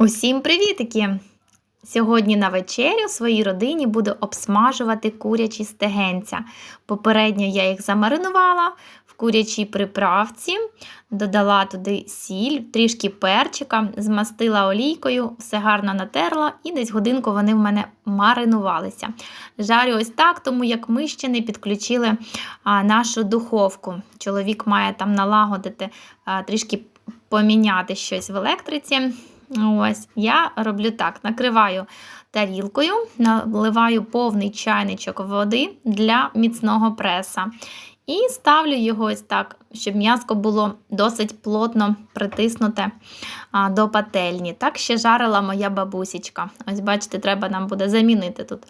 Усім привітики! Сьогодні на вечерю своїй родині буду обсмажувати курячі стегенця. Попередньо я їх замаринувала в курячій приправці, додала туди сіль, трішки перчика, змастила олійкою, все гарно натерла і десь годинку вони в мене маринувалися. Жарю ось так, тому як ми ще не підключили нашу духовку. Чоловік має там налагодити, трішки поміняти щось в електриці. Ось, я роблю так: накриваю тарілкою, наливаю повний чайничок води для міцного преса. І ставлю його ось так, щоб м'яско було досить плотно притиснуте до пательні. Так ще жарила моя бабусічка. Ось, бачите, треба нам буде замінити тут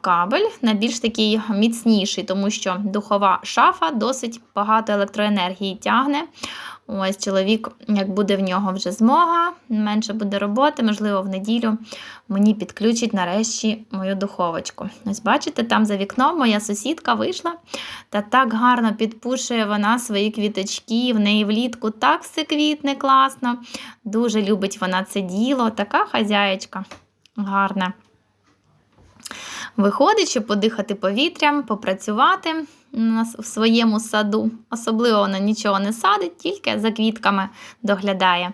кабель на більш такий міцніший, тому що духова шафа досить багато електроенергії тягне. Ось чоловік, як буде в нього вже змога, менше буде роботи, можливо, в неділю мені підключить нарешті мою духовочку. Ось, бачите, там за вікном моя сусідка вийшла та так гарно підпушує вона свої квіточки, в неї влітку так все квітне класно. Дуже любить вона це діло, така хазяєчка гарна. Виходить, щоб подихати повітрям, попрацювати в своєму саду. Особливо вона нічого не садить, тільки за квітками доглядає.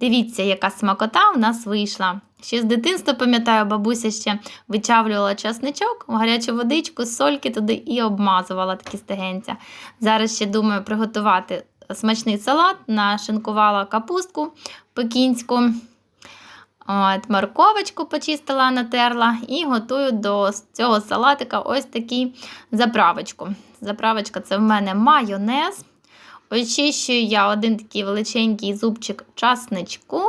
Дивіться, яка смакота в нас вийшла. Ще з дитинства, пам'ятаю, бабуся ще вичавлювала часничок, в гарячу водичку, сольки туди і обмазувала такі стегенця. Зараз ще думаю приготувати смачний салат, нашинкувала капустку пекінську. От, Морковочку почистила, натерла і готую до цього салатика ось таку заправочку. Заправочка це в мене майонез. Очищую я один такий величенький зубчик часничку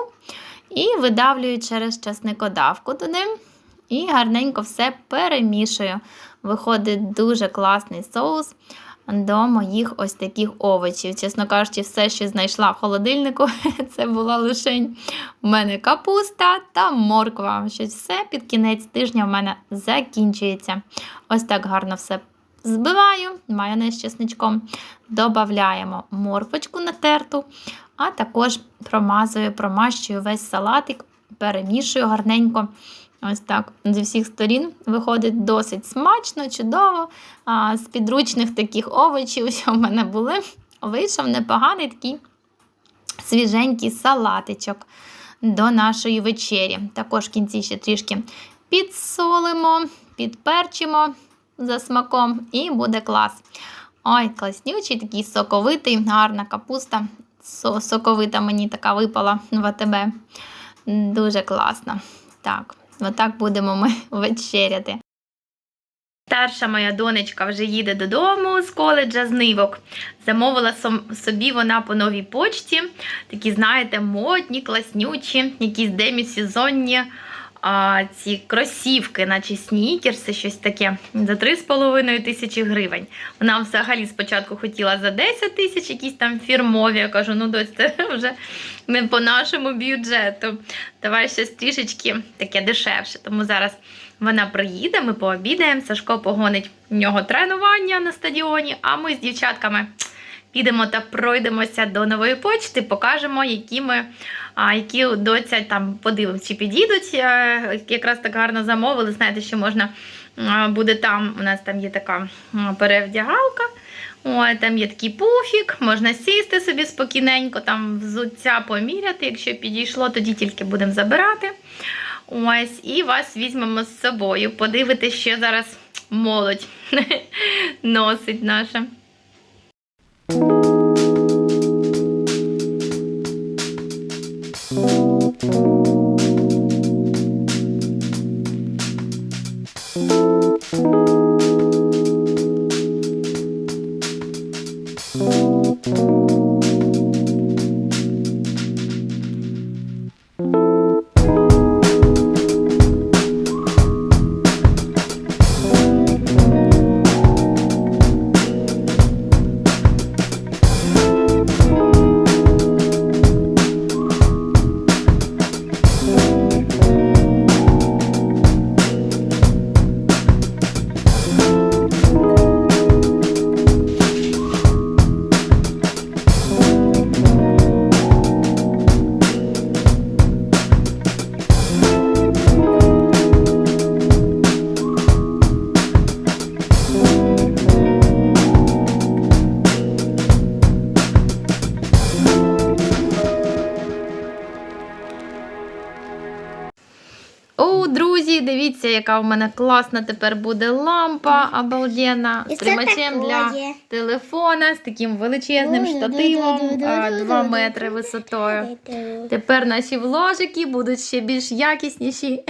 і видавлюю через часникодавку туди. І гарненько все перемішую. Виходить дуже класний соус до моїх ось таких овочів. Чесно кажучи, все, що знайшла в холодильнику, це була лише в мене капуста та морква. Щось все під кінець тижня в мене закінчується. Ось так гарно все збиваю, майонез з чесничком. Додаємо морквочку натерту, а також промазую, промащую весь салатик, перемішую гарненько. Ось так зі всіх сторін виходить досить смачно, чудово. А, З підручних таких овочів, що в мене були, вийшов непоганий такий свіженький салатичок до нашої вечері. Також в кінці ще трішки підсолимо, підперчимо за смаком, і буде клас. Ой, класнючий, такий соковитий, гарна капуста. Соковита мені така випала в АТБ. Дуже класно. Так. Отак будемо ми вечеряти. Старша моя донечка вже їде додому з коледжа з нивок. Замовила собі вона по новій почті. Такі, знаєте, модні, класнючі, якісь демісезонні а, ці кросівки, наче снікерси, щось таке, за 3,5 тисячі гривень. Вона взагалі спочатку хотіла за 10 тисяч, якісь там фірмові. Я кажу, ну дось, це вже не по нашому бюджету. Давай щось трішечки таке дешевше. Тому зараз вона приїде, ми пообідаємо. Сашко погонить в нього тренування на стадіоні, а ми з дівчатками. Підемо та пройдемося до нової почти, покажемо, які ми, які доця там подивимося, чи підійдуть. Е, якраз так гарно замовили. Знаєте, що можна буде там. У нас там є така перевдягалка. Ой, там є такий пуфік, можна сісти собі спокійненько, там взуття поміряти. Якщо підійшло, тоді тільки будемо забирати. Ось, І вас візьмемо з собою. Подивитися, що зараз молодь носить наша. Друзі, дивіться, яка в мене класна тепер буде лампа обалденна з тримачем для телефона, з таким величезним штативом, 2 метри висотою. Тепер наші вложики будуть ще більш якісніші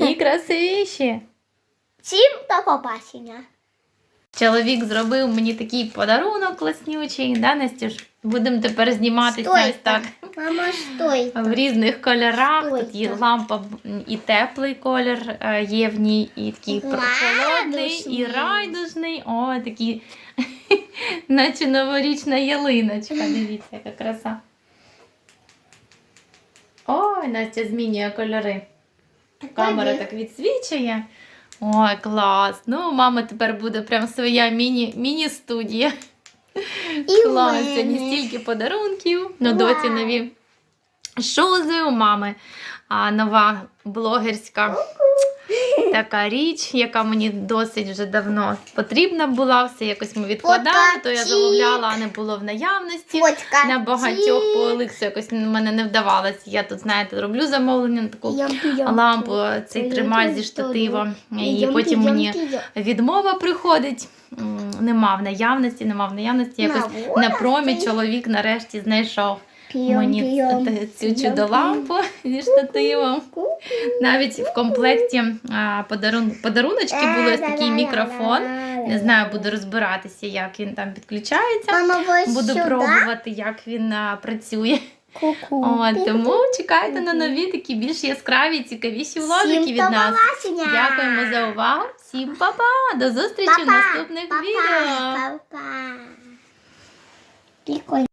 і красивіші. Всім до побачення. Чоловік зробив мені такий подарунок класнючий, да, Настюш? Будемо тепер зніматися ось так Мама, стой. в різних кольорах. Стой Тут є лампа і теплий колір е, є в ній, і такий прохолодний, і райдужний. О, такий, наче новорічна ялиночка. Дивіться, яка краса. Ой, Настя змінює кольори. Камера так відсвічує. Ой, клас. Ну, у мами тепер буде прям своя міні, міні-студія. І Клас, сьогодні стільки подарунків. Вау. доці нові шузи у мами. А нова блогерська така річ, яка мені досить вже давно потрібна була. Все якось ми відкладали, то я замовляла, а не було в наявності. На багатьох по Олексу якось в мене не вдавалось. Я тут, знаєте, роблю замовлення на таку лампу, цей тримач зі штатива. І потім мені відмова приходить. Нема в наявності, нема в наявності. Якось на промі чоловік нарешті знайшов мені цю чудолампу зі штативом. Навіть в комплекті а, подарун... подаруночки були ось такий мікрофон. Не знаю, буду розбиратися, як він там підключається. Буду пробувати, як він працює. Ку-ку. От, тому чекайте на нові такі більш яскраві, цікавіші влогики від нас. Дякуємо за увагу. Всім па-па! До зустрічі в наступних Па-па. відео. Па-па. Прикольно.